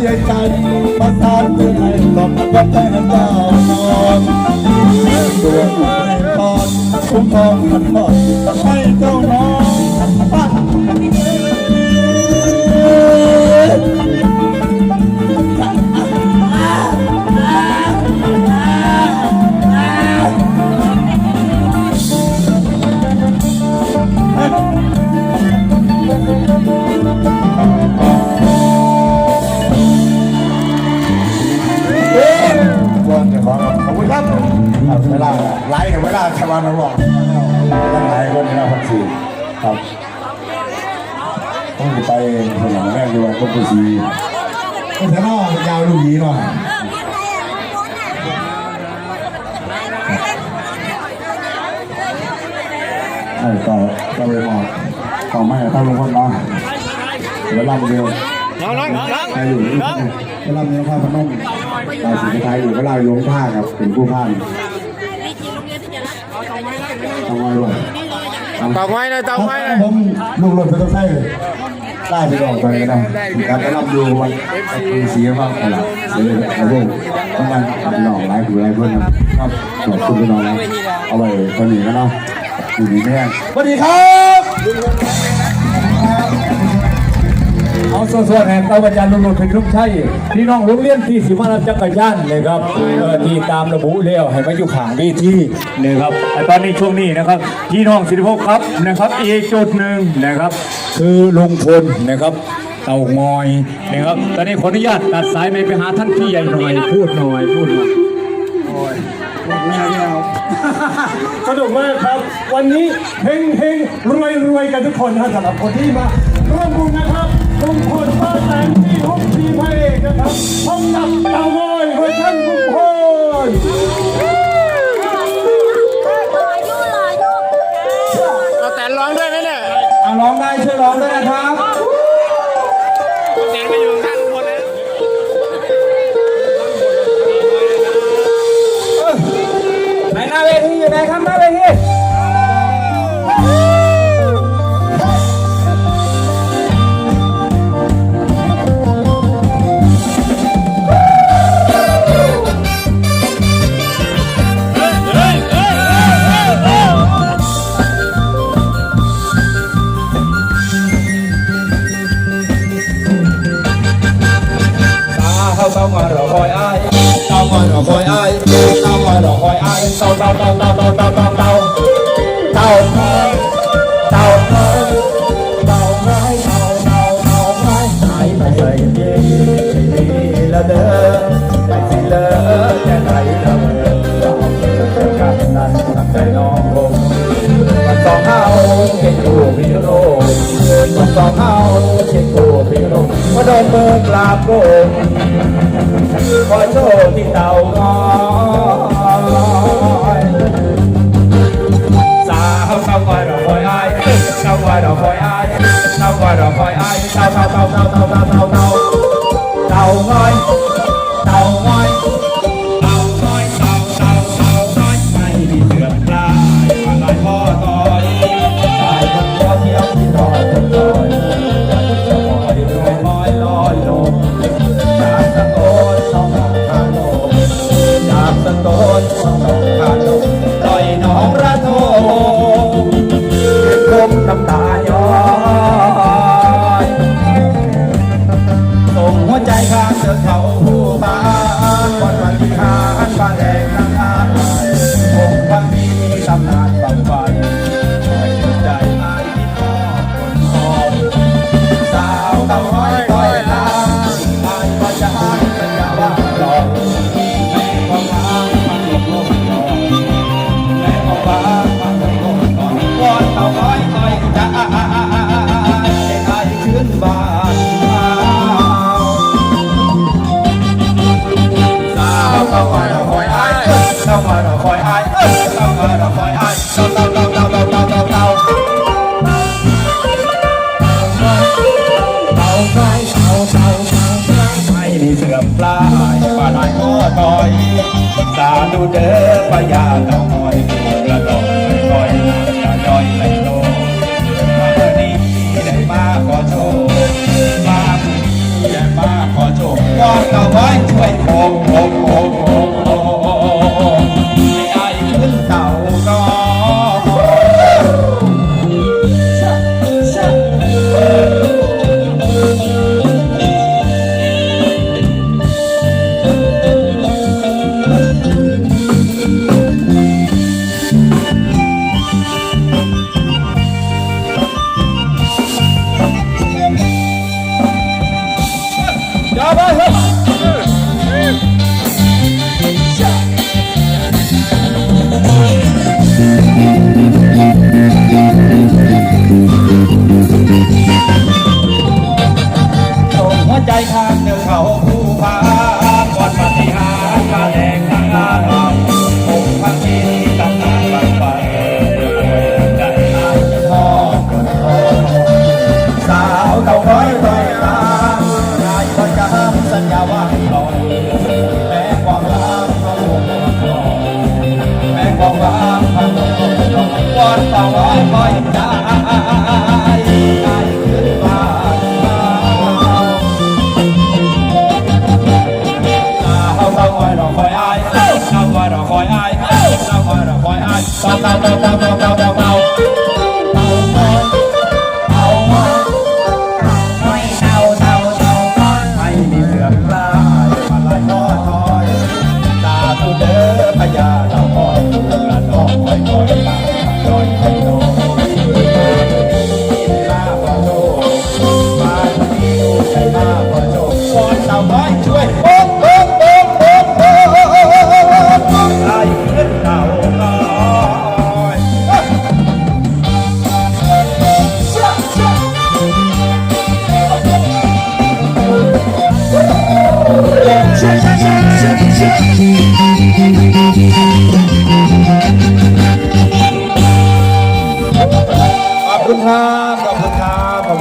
ใหญ่ใจประสานเพื่อให้ตอบรับใจให้เจ้านอนตัวผู้ให้ตอนคุ้มครองขันทอด ลาไลฟ์เวลาชาวบ้านเราบอกต้องไลฟ์คนนี้นะพันสี่ครับต้องไปสนามแรกดีกว่าต้องไปซีก็จะน่ายาวลูกนี้หน่อยไอ้ต่อก็ไปหมอกต่อไม่ถ้าลงคนเนาะเวลาเดียวน้องน้องน้องใครอยู่นี่เวลามีผ้าพนุ่มตาสีไทยอยู่เวลาโยงผ้าครับเป็นผู้ผ้า ตองไว้ด้วยเต่าไม้เลยเต่าไม้เลยผมลูกหล่นไปต้องใส่ได้ไปก่อนไปนะการไปรับดูวันคือสีฟ้าขนาดสีเอาพวกต้องการทำหลอกหลายผู้หลายคนครับขอบคุณพี่น้องนะเอาไปคนนี้ก็เนาะอยู่ดีแม่สวัสดีครับ เอาส่วนๆแห่งเอาบรรยานลุงหลดเป็นรุ่งชัยพี่น้องโรงเรียนที่สิมารับจักรยานเลยครับที่ตามระบุแล้วให้มาอยู่ข้างเวทีนะครับตอนนี้ช่วงนี้นะครับ พี่น้องสิริพงศ์ครับนะครับอีกจุดหนึ่งนะครับ คือลุงพลนะครับเต่างอยนะครับ ตอนนี้ขออนุญาตตัดสายไปไปหาท่านพี่ใหญ่หน่อยพูดหน่อยพูดหน่อยสนุกมากครับ วันนี้เฮงเฮงรวยรวยกันทุกคนนะสำหรับคนที่มาร่วมบุญนะครับ ลุงพลป้าแตนที่ห้องทีพระเอกนะครับห้องดับเตางอยเวอร์ชันลุงพลเราแต่ร้องด้วยไหมเนี่ยเอาร้องได้ช่วยร้องด้วยนะครับ อยรอคอยอ้ายเต่าเต่าเต่าเต่าเต่าเต่าเต่าเต่าเต่าเต่าเต่าเต่าไม้เต่าเต่าเต่าไม้หายไปใส่ดีดีละเด้อไปสิเลอแค่ไหนละเมื่อเราจะกันนั้นตั้งใจน้องลงมันสองเฮาเห็นอยู่พิโรมันสองเฮาเช็คตัวพิโรมาโดนเบิกลาบโกงขอโชคที่เต่างอ solo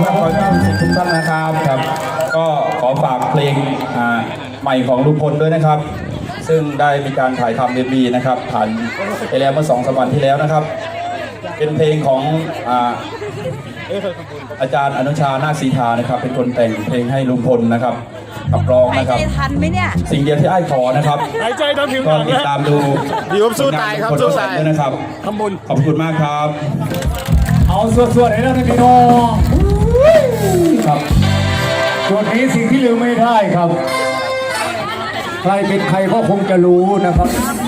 ขอบคุณขอท่านทุกท่านนะครับครับ ก็ขอฝากเพลงอ่าใหม่ของลุงพลด้วยนะครับ ซึ่งได้มีการถ่ายทำเอ็มบีนะครับ ผ่านไปแล้วเมื่อสองสามวันที่แล้วนะครับ เป็นเพลงของอ่าอาจารย์อนุชานาคศรีทานะครับ เป็นคนแต่งเพลงให้ลุงพลนะครับขับร้องหายนะครับใจทันไหมเนี่ยสิ่งเดียวที่ไอ้ายขอนะครับหายใจตอนผิวหก็นังติดแล้วตามดูพี่อุ๊บสู้ตายครับผลงนสู้ลุงพลตายด้วยนะครับทำบุญขอบคุณมากครับ เอาสวดๆให้แล้วนะพี่น้อง ลืมไม่ได้ครับ ใครเป็นใครก็คงจะรู้นะครับ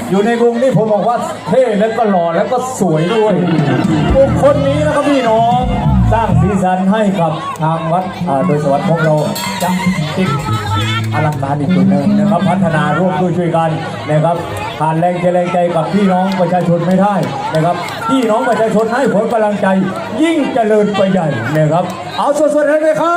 อยู่ในวงนี้ผมบอกว่าเท่แล้วก็หล่อแล้วก็สวยด้วยบุคคลนี้นะครับพี่น้องสร้างสีสันให้กับทางวัดอาโดยสวรรค์ของเราจังติดอลังการอีกจุดหนึ่งนะครับ พัฒนาร่วมด้วยช่วยกันนะครับขาดแรงใจแรงใจกับพี่น้องประชาชนไม่ได้นะครับพี่น้องประชาชนให้ผลกำลังใจ ยิ่งเจริญไปใหญ่นะครับ เอาสดๆเลยครับ